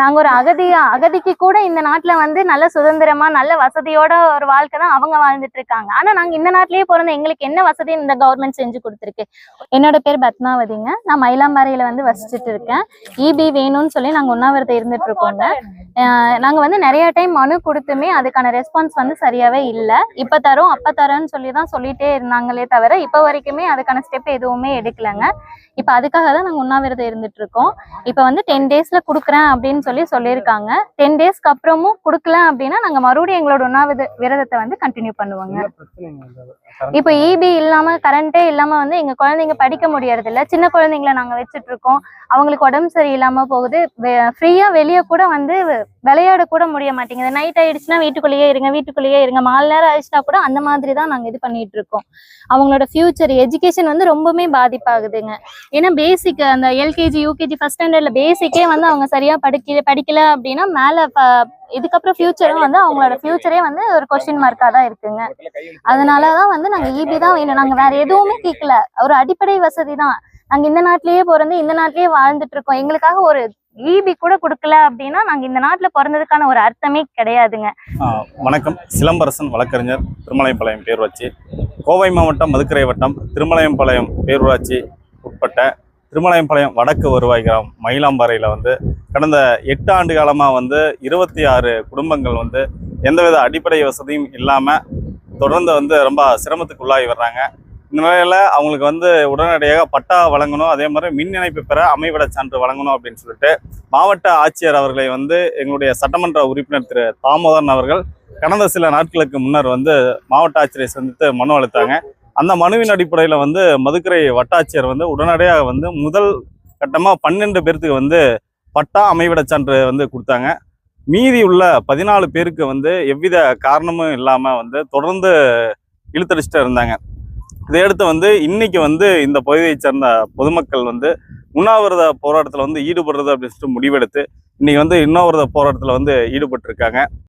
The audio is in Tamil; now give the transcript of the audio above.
நாங்க ஒரு அகதி அகதிக்கு கூட இந்த நாட்டுல வந்து நல்ல சுதந்திரமா நல்ல வசதியோட ஒரு வாழ்க்கை தான் அவங்க வாழ்ந்துட்டு இருக்காங்க. ஆனா நாங்க இந்த நாட்டிலேயே பிறந்த எங்களுக்கு என்ன வசதி இந்த கவர்மெண்ட் செஞ்சு கொடுத்துருக்கு? என்னோட பேர் பத்மாவதிங்க. நான் மயிலாம்பாறையில வந்து வசிச்சுட்டு இருக்கேன். இபி வேணும்னு சொல்லி நாங்க உண்ணாவிரதம் இருந்துட்டு இருக்கோங்க. அஹ் நாங்க வந்து நிறைய டைம் மனு கொடுத்துமே அதுக்கான ரெஸ்பான்ஸ் வந்து சரியாவே இல்ல. இப்ப தரோம் அப்ப தரோம்னு சொல்லி தான் சொல்லிட்டே இருந்தாங்களே தவிர இப்ப வரைக்குமே அதுக்கான ஸ்டெப் எதுவுமே எடுக்கலங்க. இப்ப அதுக்காக தான் நாங்க உண்ணாவிரதம் இருந்துட்டு இருக்கோம். இப்ப வந்து டென் டேஸ்ல குடுக்குறேன் அப்படின்னு சொல்லி சொல்லியிருக்காங்க. டென் டேஸ்க்கு அப்புறமும் குடுக்கல அப்படின்னா நாங்க மறுபடியும் எங்களோட உண்ணாவிரத விரதத்தை வந்து கண்டினியூ பண்ணுவோங்க. இப்போ இபி இல்லாம கரண்டே இல்லாம வந்து எங்க குழந்தைங்க படிக்க முடியறது இல்ல சின்ன குழந்தைங்கள நாங்க வச்சுட்டு இருக்கோம். அவங்களுக்கு உடம்பு சரியில்லாம போகுது. ஃப்ரீயா வெளியே கூட வந்து விளையாட கூட முடிய மாட்டேங்குது. நைட் ஆயிடுச்சுன்னா வீட்டுக்குள்ளேயே இருங்க வீட்டுக்குள்ளேயே இருங்க. மாலை நேரம் ஆயிடுச்சுன்னா கூட அந்த மாதிரி தான் நாங்க இது பண்ணிட்டு இருக்கோம். அவங்களோட ஃபியூச்சர் எஜுகேஷன் வந்து ரொம்பவுமே பாதிப்பாகுதுங்க. ஏன்னா பேசிக் அந்த எல்கேஜி யூகேஜி ஃபர்ஸ்ட் ஸ்டாண்டர்ட்ல பேசிக்கே வந்து அவங்க சரியா படிக்க படிக்கல அப்படின்னா மேல இதுக்கப்புறம் ஃபியூச்சரும் வந்து அவங்களோட ஃபியூச்சரே வந்து ஒரு கொஸ்டின் மார்க்கா தான் இருக்குங்க. அதனாலதான் வந்து நாங்க ஈபி தான் வேணும். நாங்க வேற எதுவுமே கேட்கல ஒரு அடிப்படை வசதி தான். நாங்க இந்த நாட்டிலேயே பிறந்து இந்த நாட்டிலேயே வாழ்ந்துட்டு இருக்கோம். எங்களுக்காக ஒரு ஈபி கூட கொடுக்கல அப்படின்னா நாங்க இந்த நாட்டுல பிறந்ததுக்கான ஒரு அர்த்தமே கிடையாதுங்க. வணக்கம். சிலம்பரசன் வழக்கறிஞர் திருமலையம்பாளையம் பேரூராட்சி. கோவை மாவட்டம் மதுக்கரை வட்டம் திருமலையம்பாளையம் பேரூராட்சி உட்பட்ட திருமலையம்பாளையம் வடக்கு வருவாய் கிராமம் மயிலாம்பாறையில் வந்து கடந்த எட்டு ஆண்டு காலமாக வந்து இருபத்தி ஆறு குடும்பங்கள் வந்து எந்தவித அடிப்படை வசதியும் இல்லாமல் தொடர்ந்து வந்து ரொம்ப சிரமத்துக்கு உள்ளாகி வர்றாங்க. இந்த நிலையில் அவங்களுக்கு வந்து உடனடியாக பட்டா வழங்கணும். அதே மாதிரி மின் இணைப்பு பெற அமைவிட சான்று வழங்கணும் அப்படின்னு சொல்லிட்டு மாவட்ட ஆட்சியர் அவர்களை வந்து எங்களுடைய சட்டமன்ற உறுப்பினர் திரு தாமோதரன் அவர்கள் கடந்த சில நாட்களுக்கு முன்னர் வந்து மாவட்ட ஆட்சியரை சந்தித்து மனு அளித்தாங்க. அந்த மனுவின் அடிப்படையில் வந்து மதுக்கரை வட்டாட்சியர் வந்து உடனடியாக வந்து முதல் கட்டமாக பன்னெண்டு பேர்த்துக்கு வந்து பட்டா அமைவிட சான்று வந்து கொடுத்தாங்க. மீதி உள்ள பதினாலு பேருக்கு வந்து எவ்வித காரணமும் இல்லாமல் வந்து தொடர்ந்து இழுத்தடிச்சிட்டு இருந்தாங்க. இதையடுத்து வந்து இன்னைக்கு வந்து இந்த பகுதியைச் சேர்ந்த பொதுமக்கள் வந்து உண்ணாவிரத போராட்டத்தில் வந்து ஈடுபடுறது அப்படின்னு சொல்லிட்டு முடிவெடுத்து இன்னைக்கு வந்து உண்ணாவிரத போராட்டத்தில் வந்து ஈடுபட்டிருக்காங்க.